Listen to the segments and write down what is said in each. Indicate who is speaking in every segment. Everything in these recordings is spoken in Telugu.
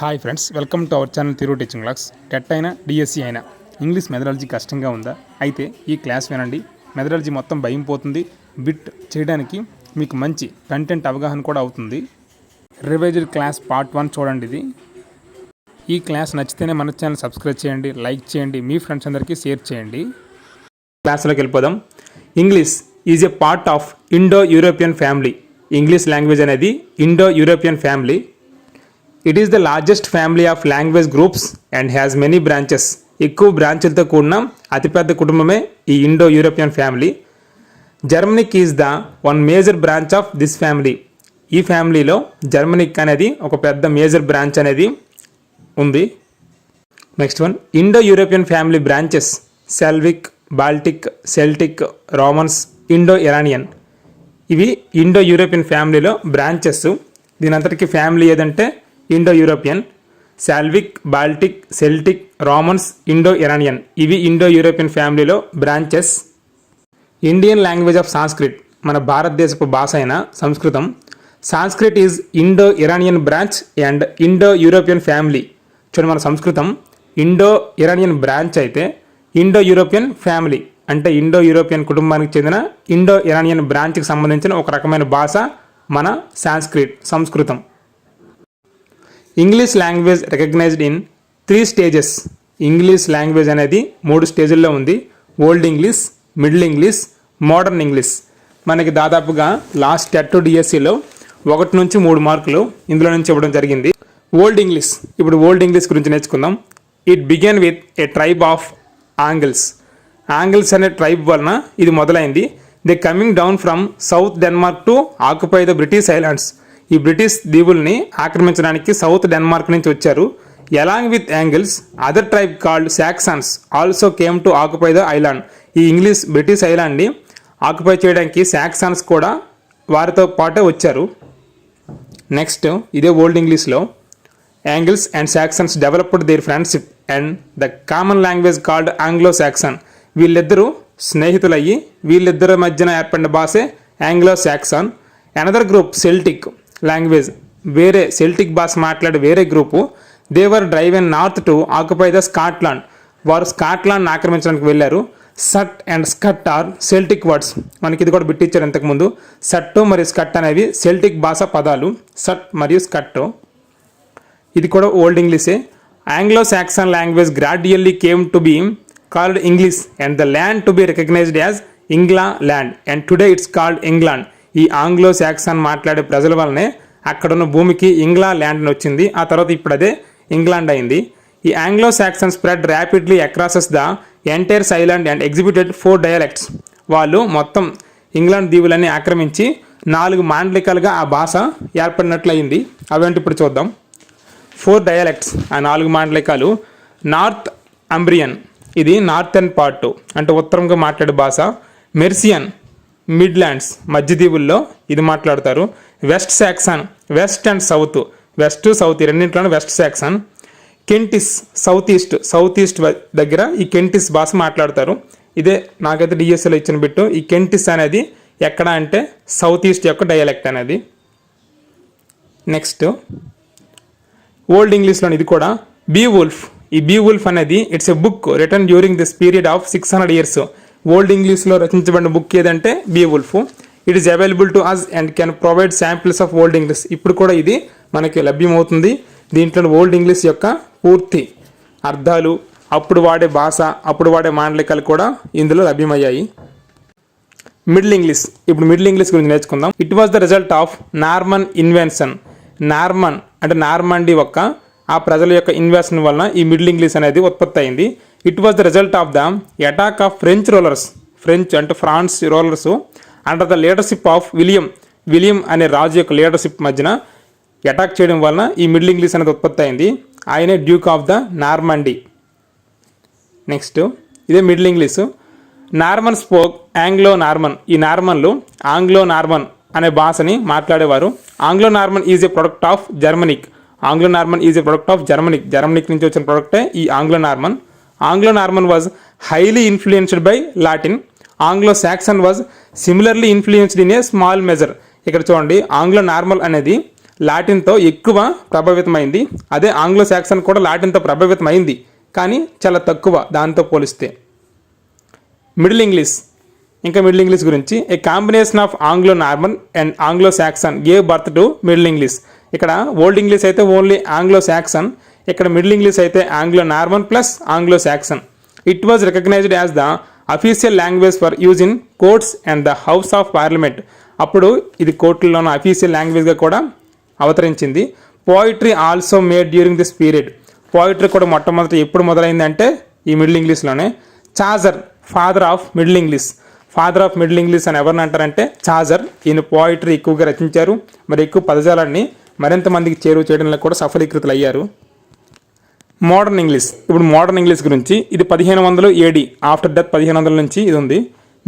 Speaker 1: Hi friends welcome to our channel తిరుగు టీచింగ్ క్లాస్ టెట్ అయినా డిఎస్సి అయినా ఇంగ్లీష్ మెథడాలజీ కష్టంగా ఉందా? అయితే ఈ క్లాస్ వినండి. మెథడాలజీ మొత్తం భయం పోతుంది. బిట్ చేయడానికి మీకు మంచి కంటెంట్ అవగాహన కూడా అవుతుంది. రివైజ్డ్ క్లాస్ పార్ట్ వన్ చూడండి ఇది. ఈ క్లాస్ నచ్చితేనే మన ఛానల్ సబ్స్క్రైబ్ చేయండి లైక్ చేయండి మీ ఫ్రెండ్స్ అందరికీ షేర్ చేయండి. క్లాస్లోకి వెళ్ళిపోదాం. English is a part of Indo European family English language అనేది Indo European family it is the largest family of language groups and has many branches ఎక్కువ బ్రాంచులతో కూడిన అతిపెద్ద కుటుంబమే ఈ Indo European family Germanic is the one major branch of this family ఈ ఫ్యామిలీలో జర్మనిక్ అనేది ఒక పెద్ద మేజర్ బ్రాంచ్ అనేది ఉంది. Next one Indo European family branches Slavic Baltic Celtic Romance Indo Iranian ఇవి ఇండో యూరోపియన్ ఫ్యామిలీలో బ్రాంచెస్ దీని అంతటికి ఫ్యామిలీ ఏదంటే Indo European Slavic Baltic Celtic Romance Indo Iranian ఇవి ఇండో యూరోపియన్ ఫ్యామిలీలో branches. Indian language of Sanskrit మన భారతదేశపు భాష అయిన సంస్కృతం. Sanskrit is Indo Iranian branch and Indo European family. చూడండి మన సంస్కృతం. ఇండో ఇరానియన్ బ్రాంచ్ అయితే ఇండో యూరోపియన్ ఫ్యామిలీ అంటే ఇండో యూరోపియన్ కుటుంబానికి చెందిన ఇండో ఇరానియన్ బ్రాంచ్కి సంబంధించిన ఒక రకమైన భాష మన సాంస్క్రిట్ సంస్కృతం. English language recognised in three stages English language అనేది మూడు స్టేజుల్లో ఉంది. Old English middle English modern English మనకి దాదాపుగా లాస్ట్ టెట్ డిఎస్సిలో ఒకటి నుంచి మూడు మార్కులు ఇందులో నుంచి ఇవ్వడం జరిగింది. ఓల్డ్ ఇంగ్లీష్ ఇప్పుడు ఓల్డ్ ఇంగ్లీష్ గురించి నేర్చుకుందాం. It began with a tribe of Angles Angles అనే ట్రైబ్ వలన ఇది మొదలైంది. They coming down from south Denmark to occupy the British islands ఈ బ్రిటిష్ దీవుల్ని ఆక్రమించడానికి సౌత్ డెన్మార్క్ నుంచి వచ్చారు. Along with Angles other tribe called Saxons also came to occupy the island. ఈ ఇంగ్లీష్ బ్రిటిష్ ఐలాండ్ని ఆక్యుపై చేయడానికి శాక్సన్స్ కూడా వారితో పాటే వచ్చారు. నెక్స్ట్ ఇదే ఓల్డ్ ఇంగ్లీష్లో Angles and Saxons developed their friendship and the common language called Anglo Saxon వీళ్ళిద్దరూ స్నేహితులయ్యి వీళ్ళిద్దరి మధ్యన ఏర్పడిన భాషే Anglo Saxon another group Celtic language. వేరే సెల్టిక్ భాష మాట్లాడే వేరే group they were drive and north to occupy the Scotland వారు స్కాట్లాండ్ ఆక్రమించడానికి వెళ్ళారు. Scot and Scot are Celtic words. మనకి ఇది కూడా బిట్టించారు ఇంతకుముందు. సట్టు మరియు స్కట్ అనేవి సెల్టిక్ భాష పదాలు. సట్ మరియు స్కట్టు. ఇది కూడా ఓల్డ్ ఇంగ్లీషే. Anglo Saxon language gradually came to be called English and the land to be recognised as Engla land and today it's called England ఈ ఆంగ్లో సాక్సన్ మాట్లాడే ప్రజల వల్లనే అక్కడున్న భూమికి ఇంగ్లా ల్యాండ్ వచ్చింది ఆ తర్వాత ఇప్పుడు అదే ఇంగ్లాండ్ అయింది. ఈ Anglo Saxon spread rapidly across the entire island and exhibited four dialects. వాళ్ళు మొత్తం ఇంగ్లాండ్ దీవులన్నీ ఆక్రమించి నాలుగు మాండలికాలుగా ఆ భాష ఏర్పడినట్లయింది. అవేంటి ఇప్పుడు చూద్దాం. ఫోర్ డయాలెక్ట్స్ ఆ నాలుగు మాండలికాలు. నార్త్ అంబ్రియన్ ఇది నార్థన్ పార్ట్ అంటే ఉత్తరంగా మాట్లాడే భాష. మెర్సియన్ మిడ్లాండ్స్ మధ్యదీవుల్లో ఇది మాట్లాడతారు. West Saxon west and south west south ఈ రెండింటిలోనూ west Saxon. Kentish south east south east దగ్గర ఈ కెంటిస్ భాష మాట్లాడతారు. ఇదే నాకైతే డిఎస్ఎల్ ఇచ్చిన బిట్టు. ఈ కెంటిస్ అనేది ఎక్కడ అంటే సౌత్ ఈస్ట్ యొక్క డయలెక్ట్ అనేది. నెక్స్ట్ ఓల్డ్ ఇంగ్లీష్లో ఇది కూడా బీ వుల్ఫ్. ఈ బీ వుల్ఫ్ అనేది it's a book written during this period of six hundred years. Old ఇంగ్లీష్లో రచించబడిన బుక్ ఏదంటే Beowulf it is available to us and can provide samples of old English ఇప్పుడు కూడా ఇది మనకి లభ్యమవుతుంది. దీంట్లో ఓల్డ్ ఇంగ్లీష్ యొక్క పూర్తి అర్థాలు అప్పుడు వాడే భాష అప్పుడు వాడే మాండలికాలు కూడా ఇందులో లభ్యమయ్యాయి. మిడిల్ ఇంగ్లీష్ ఇప్పుడు మిడిల్ ఇంగ్లీష్ గురించి నేర్చుకుందాం. It was the result of Norman invention Norman అంటే నార్మండి యొక్క ఆ ప్రజల యొక్క ఇన్వెన్షన్ వలన ఈ మిడిల్ ఇంగ్లీష్ అనేది ఉత్పత్తి అయింది it was the result of the attack of French rulers French అంటే France rulers under the leadership of William William అనే రాజు యొక్క లీడర్షిప్ మధ్యన అటాక్ చేయడం వలన ఈ మిడిల్ ఇంగ్లీష్ అనేది ఉత్పత్తి అయింది. ఆయనే duke of the Normandy next ఇదే middle English Norman spoke Anglo Norman ఈ నార్మన్లు ఆంగ్లో నార్మన్ అనే భాషని మాట్లాడేవారు. Anglo Norman is a product of Germanic Anglo Norman is a product of Germanic Germanic నుంచి వచ్చిన ప్రొడక్టే ఈ Anglo Norman Anglo Norman was highly influenced by Latin Anglo Saxon was similarly influenced in a small measure ఇక్కడ చూడండి ఆంగ్లో నార్మల్ అనేది లాటిన్తో ఎక్కువ ప్రభావితమైంది. అదే ఆంగ్లో సాక్సన్ కూడా లాటిన్తో ప్రభావితమైంది కానీ చాలా తక్కువ దాంతో పోలిస్తే. మిడిల్ ఇంగ్లీష్ ఇంకా మిడిల్ ఇంగ్లీష్ గురించి a combination of Anglo Norman and Anglo Saxon gave birth to middle English ఇక్కడ ఓల్డ్ ఇంగ్లీష్ అయితే ఓన్లీ ఆంగ్లో సాక్సన్ ఇక్కడ మిడిల్ ఇంగ్లీష్ అయితే Anglo Norman plus Anglo Saxon it was recognised as the official language for use in courts and the house of parliament అప్పుడు ఇది కోర్టుల్లోనూ అఫీషియల్ లాంగ్వేజ్గా కూడా అవతరించింది. Poetry also made during this period poetry కూడా మొట్టమొదటి ఎప్పుడు మొదలైందంటే ఈ మిడిల్ ఇంగ్లీష్లోనే Chaucer father of middle English father of middle English అని ఎవరిని అంటారంటే చాజర్ ఈయన పోయిటరీ ఎక్కువగా రచించారు. మరి ఎక్కువ పదజాలాన్ని మరింత మందికి చేరువ చేయడంలో కూడా సఫలీకృతులు అయ్యారు మోడర్న్ ఇంగ్లీష్. ఇప్పుడు మోడర్న్ ఇంగ్లీష్ గురించి ఇది పదిహేను వందలు ఏడి ఆఫ్టర్ డెత్ పదిహేను వందల నుంచి ఇది ఉంది.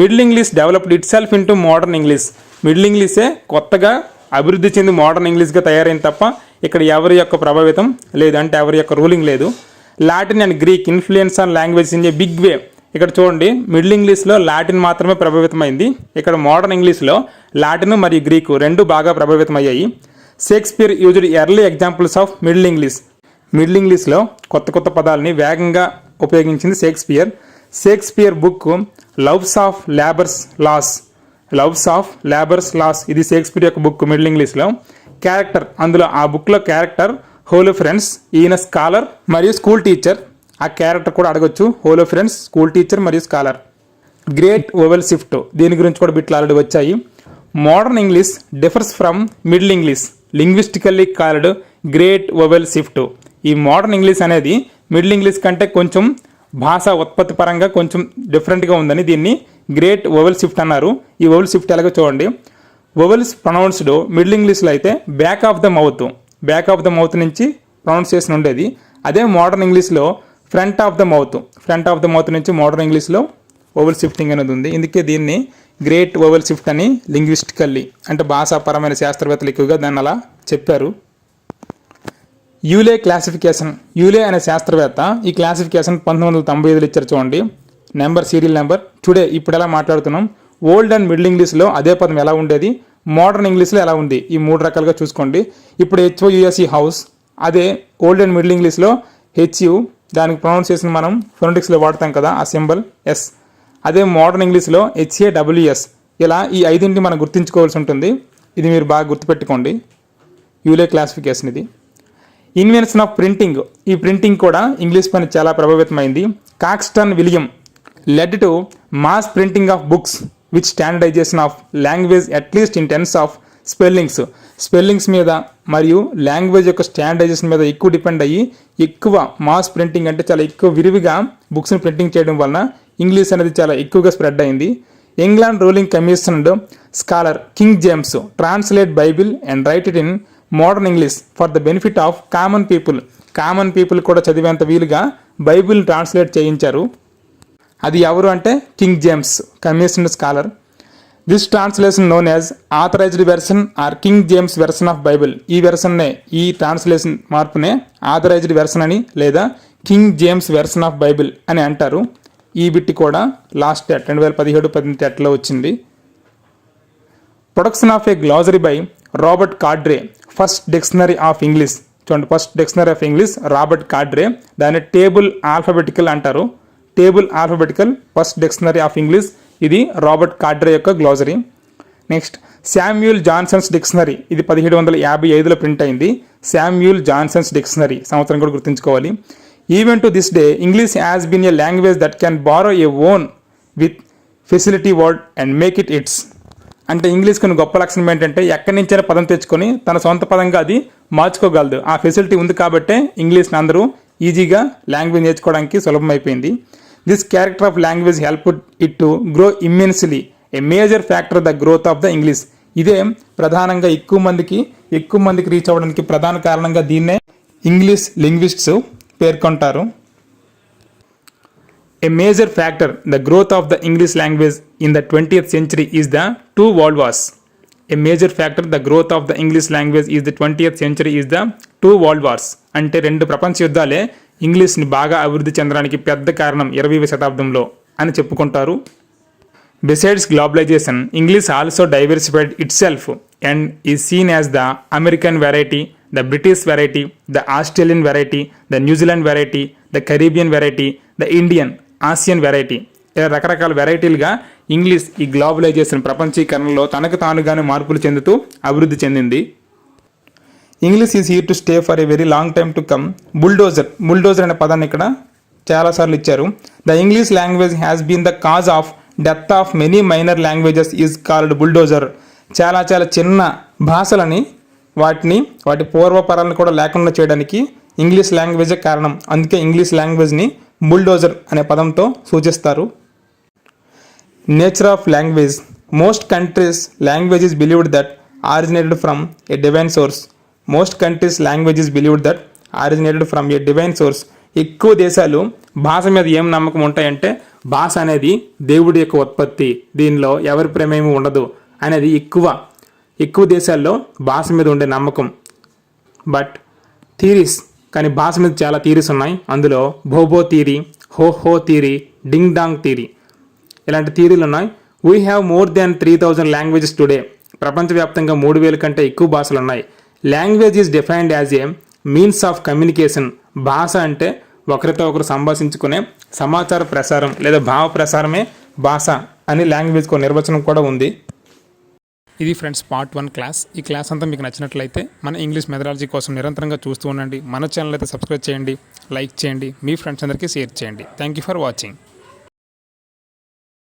Speaker 1: Middle English developed itself into modern English middle ఇంగ్లీషే కొత్తగా అభివృద్ధి చెంది మోడర్న్ ఇంగ్లీష్గా తయారైంది తప్ప ఇక్కడ ఎవరి యొక్క ప్రభావితం లేదు. అంటే ఎవరి యొక్క రూలింగ్ లేదు. Latin and Greek influence on language in a big way ఇక్కడ చూడండి మిడిల్ ఇంగ్లీష్లో లాటిన్ మాత్రమే ప్రభావితమైంది. ఇక్కడ మోడర్న్ ఇంగ్లీష్లో లాటిన్ మరియు గ్రీకు రెండు బాగా ప్రభావితమయ్యాయి. Shakespeare used early examples of middle English middle ఇంగ్లీష్లో కొత్త కొత్త పదాలని వేగంగా ఉపయోగించింది Shakespeare. Shakespeare book loves of labours lost. Loves of labours lost. ఇది షేక్స్పియర్ యొక్క బుక్ మిడిల్ ఇంగ్లీష్లో క్యారెక్టర్. అందులో ఆ బుక్లో క్యారెక్టర్ హోలో ఫ్రెండ్స్ ఈయన స్కాలర్ మరియు స్కూల్ టీచర్. ఆ క్యారెక్టర్ కూడా అడగొచ్చు. హోలో ఫ్రెండ్స్ స్కూల్ టీచర్ మరియు స్కాలర్. Great vowel shift. దీని గురించి కూడా బిట్లు ఆల్రెడీ వచ్చాయి. Modern English differs from middle English. Linguistically called great vowel shift. ఈ మోడర్న్ ఇంగ్లీష్ అనేది మిడిల్ ఇంగ్లీష్ కంటే కొంచెం భాష ఉత్పత్తి పరంగా కొంచెం డిఫరెంట్గా ఉందని దీన్ని గ్రేట్ ఓవెల్ షిఫ్ట్ అన్నారు. ఈ ఓవెల్ షిఫ్ట్ ఎలాగో చూడండి. ఓవెల్స్ ప్రొనౌన్స్డ్ మిడిల్ ఇంగ్లీష్లో అయితే back of the mouth back of the mouth నుంచి ప్రొనౌన్సియేషన్ ఉండేది. అదే మోడర్న్ ఇంగ్లీష్లో front of the mouth front of the mouth నుంచి మోడర్న్ ఇంగ్లీష్లో ఓవెల్ షిఫ్టింగ్ అనేది ఉంది. ఇందుకే దీన్ని గ్రేట్ ఓవెల్ షిఫ్ట్ అని లింగ్విస్టికల్లీ అంటే భాషాపరమైన శాస్త్రవేత్తలు ఎక్కువగా దాన్ని అలా చెప్పారు. యూలే క్లాసిఫికేషన్ యూలే అనే శాస్త్రవేత్త ఈ క్లాసిఫికేషన్ పంతొమ్మిది వందల తొంభై ఐదులో ఇచ్చారు చూడండి. నెంబర్ సీరియల్ నెంబర్ టుడే ఇప్పుడు ఎలా మాట్లాడుతున్నాం? ఓల్డ్ అండ్ మిడిల్ ఇంగ్లీష్లో అదే పదం ఎలా ఉండేది? మోడర్న్ ఇంగ్లీష్లో ఎలా ఉంది? ఈ మూడు రకాలుగా చూసుకోండి. ఇప్పుడు H O U S E house అదే ఓల్డ్ అండ్ మిడిల్ ఇంగ్లీష్లో హెచ్యు దానికి ప్రొనౌన్సియేషన్ మనం ఫొనటిక్స్లో వాడతాం కదా ఆ సింబల్ ఎస్ అదే మోడర్న్ ఇంగ్లీష్లో హెచ్ఏ డబ్ల్యూఎస్ ఇలా ఈ ఐదింటిని మనం గుర్తుంచుకోవాల్సి ఉంటుంది. ఇది మీరు బాగా గుర్తుపెట్టుకోండి. యూలే క్లాసిఫికేషన్ ఇది. ఇన్వెన్షన్ ఆఫ్ ప్రింటింగ్ ఈ ప్రింటింగ్ కూడా ఇంగ్లీష్ పైన చాలా ప్రభావితమైంది. Caxton William led to mass printing of books with standardisation of language at least in terms of spellings spellings మీద మరియు లాంగ్వేజ్ యొక్క స్టాండర్డైజేషన్ మీద ఎక్కువ డిపెండ్ అయ్యి ఎక్కువ మాస్ ప్రింటింగ్ అంటే చాలా ఎక్కువ విరివిగా బుక్స్ని ప్రింటింగ్ చేయడం వలన ఇంగ్లీష్ అనేది చాలా ఎక్కువగా స్ప్రెడ్ అయింది. England ruling commissioner scholar King James translate Bible and write it in modern English for the benefit of common people. Common people కూడా చదివేంత వీలుగా బైబిల్ ట్రాన్స్లేట్ చేయించారు. అది ఎవరు అంటే? King James commissioned scholar. This translation known as authorised version or King James version of Bible ఈ వెర్షన్నే ఈ ట్రాన్స్లేషన్ మార్పునే ఆథరైజ్డ్ వెర్షన్ అని లేదా King James version of Bible అని అంటారు. ఈ బిట్టి కూడా లాస్ట్ టెట్ రెండు వేల పదిహేడు పద్దెనిమిది టెట్లో వచ్చింది. Production of a glossary by Robert Cawdrey first dictionary of English చూడండి first dictionary of English Robert Cawdrey దాన్ని టేబుల్ ఆల్ఫాబెటికల్ అంటారు. Table alphabetical first dictionary of English ఇది రాబర్ట్ కాడ్రే యొక్క glossary next Samuel Johnson's dictionary ఇది పదిహేడు వందల యాభై ఐదులో ప్రింట్ అయింది. శామ్యూల్ జాన్సన్స్ డిక్షనరీ సంవత్సరం కూడా గుర్తుంచుకోవాలి. Even to this day English has been a language that can borrow a own with facility word and make it its అంటే ఇంగ్లీష్ కొన్ని గొప్ప లక్షణం ఏంటంటే ఎక్కడి నుంచైనా పదం తెచ్చుకొని తన సొంత పదంగా అది మార్చుకోగలదు. ఆ ఫెసిలిటీ ఉంది కాబట్టే ఇంగ్లీష్ని అందరూ ఈజీగా లాంగ్వేజ్ నేర్చుకోవడానికి సులభం అయిపోయింది this character of language help it to grow immensely a major factor the growth of the English ఇదే ప్రధానంగా ఎక్కువ మందికి ఎక్కువ మందికి రీచ్ అవ్వడానికి ప్రధాన కారణంగా దీన్నే ఇంగ్లీష్ లింగ్విస్ట్స్ పేర్కొంటారు. A major factor the growth of the English language in the 20th century is the two world wars A major factor the growth of the English language is the 20th century is the two world wars అంటే రెండు ప్రపంచ యుద్ధాలే ఇంగ్లీష్ని బాగా అభివృద్ధి చెందడానికి పెద్ద కారణం ఇరవైవ శతాబ్దంలో అని చెప్పుకుంటారు besides globalisation English also diversified itself and is seen as the American variety the British variety the Australian variety the New Zealand variety the Caribbean variety the Indian Asian variety రకరకాల వెరైటీలుగా ఇంగ్లీష్ ఈ గ్లోబలైజేషన్ ప్రపంచీకరణలో తనకు తానుగానే మార్పులు చెందుతూ అభివృద్ధి చెందింది. English is here to stay for a very long time to come. Bulldozer bulldozer అనే పదాన్ని ఇక్కడ చాలాసార్లు ఇచ్చారు. The English language has been the cause of death of many minor languages is called bulldozer. చాలా చాలా చిన్న భాషలని వాటిని వాటి పూర్వపరాలను కూడా లేకుండా చేయడానికి ఇంగ్లీష్ లాంగ్వేజే కారణం. అందుకే ఇంగ్లీష్ లాంగ్వేజ్ని బుల్డోజర్ అనే పదంతో సూచిస్తారు. Nature of language most countries language is believed that originated from a divine source most countries language is believed that originated from a divine source ఎక్కువ దేశాలు భాష మీద ఏం నమ్మకం ఉంటాయంటే భాష అనేది దేవుడి యొక్క ఉత్పత్తి. దీనిలో ఎవరి ప్రమేయం ఉండదు అనేది ఎక్కువ. ఎక్కువ దేశాల్లో భాష మీద ఉండే నమ్మకం. బట్ థీరీస్ కానీ భాష మీద చాలా థీరీస్ ఉన్నాయి. అందులో భోబో థీరీ హో హో థీరీ డింగ్ డాంగ్ థీరీ ఇలాంటి థీరీలు ఉన్నాయి. We have more than three thousand languages today ప్రపంచవ్యాప్తంగా మూడు వేల కంటే ఎక్కువ భాషలు ఉన్నాయి. Language is defined as a means of communication భాష అంటే ఒకరితో ఒకరు సంభాషించుకునే సమాచార ప్రసారం లేదా భావ ప్రసారమే భాష అని లాంగ్వేజ్కు నిర్వచనం కూడా ఉంది. ఇది ఫ్రెండ్స్ పార్ట్ వన్ క్లాస్ ఈ క్లాస్ అంతా మీకు నచ్చినట్లయితే మన ఇంగ్లీష్ మెథడాలజీ కోసం నిరంతరంగా చూస్తూ ఉండండి. మన ఛానల్ అయితే సబ్స్క్రైబ్ చేయండి లైక్ చేయండి మీ ఫ్రెండ్స్ అందరికీ షేర్ చేయండి. Thank you for watching